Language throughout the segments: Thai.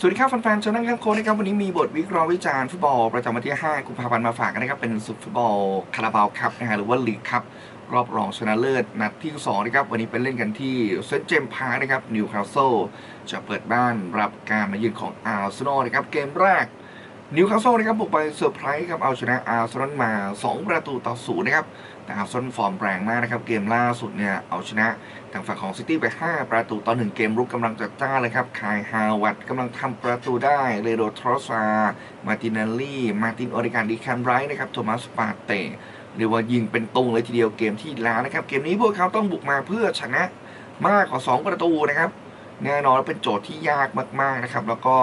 สวัสดีครับแฟนๆชาวนักข่าวโค้ดนะครับวันนี้มีบทวิเคราะห์วิจารณ์ฟุตบอลประจำวันที่ 5 กุมภาพันธ์มาฝากกันนะครับ เป็นสุดฟุตบอลคาราบาวครับนะฮะหรือว่าลีกครับ รอบรองชนะเลิศนัดที่ 2 นะครับ วันนี้เป็นเล่นกันที่เซนต์เจมส์พาร์คนะครับนิวคาสเซิลจะเปิดบ้านรับการมาเยือนของอาร์เซนอลนะครับ เกมแรก นิวคาสเซิลนะครับบุกไปเซอร์ไพรส์ครับเอาชนะอาร์เซนอลมา 2 ประตูต่อศูนย์นะครับแต่อาร์เซนอลฟอร์มแรงมากนะครับ เกมล่าสุดเนี่ยเอาชนะทางฝั่งของซิตี้ไป 5 ประตูต่อ1เกมรุกกำลังจัดจ้านเลยครับคายฮาววัดกำลังทำประตูได้เรโดทรอสซามาตินาลีมาตินออริการดีแคมไรท์นะครับโทมัสปาเตเรียกว่ายิงเป็นตุงเลยทีเดียวเกมที่แล้วนะครับ เกมนี้พวกเขาต้องบุกมาเพื่อชนะมากกว่า 2 ประตูนะครับ แน่นอนเป็นโจทย์ที่ยากมากๆนะครับ แล้วก็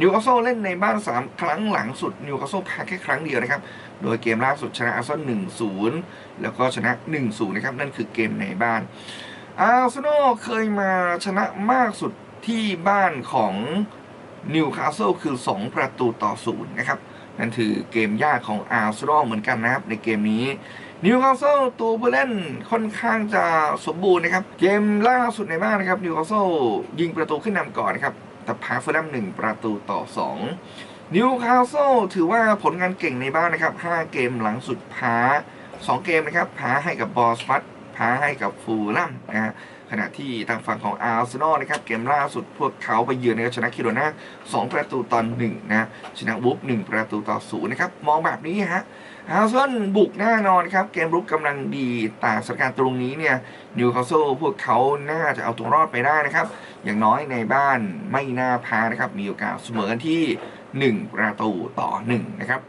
นิวคาสเซิลเล่นในบ้าน 3 ครั้งหลังสุดนิวคาสเซิลแพ้แค่ครั้งเดียวนะครับ โดยเกมล่าสุดชนะอาร์เซนอล1-0แล้วก็ชนะ1-0นะครับ นั่นคือเกมในบ้านอาร์เซนอลเคยมาชนะมากสุดที่บ้านของนิวคาสเซิลคือ 2 ประตูต่อศูนย์นะครับ นั่นคือเกมยากของอาร์เซนอลเหมือนกันนะครับ ในเกมนี้ นิวคาสเซิลตัวผู้เล่นค่อนข้างจะสมบูรณ์นะครับ เกมล่าสุดในบ้านนะครับนิวคาสเซิลยิงประตูขึ้นนำก่อนนะครับแต่แพ้ฟูลแลมหนึ่งประตูต่อ 2 นิวคาสเซิลถือว่าผลงานเก่งในบ้านนะครับ 5 เกมหลังสุดแพ้2เกมนะครับแพ้ให้กับบอสฟัต แพ้ให้กับฟูลแลมนะฮะขณะที่ทางฝั่งของอาร์เซนอลนะครับเกมล่าสุดพวกเขาไปเยือนนะครับชนะคิโรนา2 ประตูต่อ1นะชนะวูฟ1ประตูต่อ0นะครับมองแบบนี้ฮะอาร์เซนอลบุกแน่นอนครับเกมรุกกำลังดีแต่สถานการณ์ตรงนี้เนี่ยนิวคาสเซิลพวกเขาน่าจะเอาตัวรอดไปได้นะครับ อย่างน้อยในบ้านไม่น่าแพ้นะครับมีโอกาสเสมอกันที่ 1 ประตูต่อ1นะครับ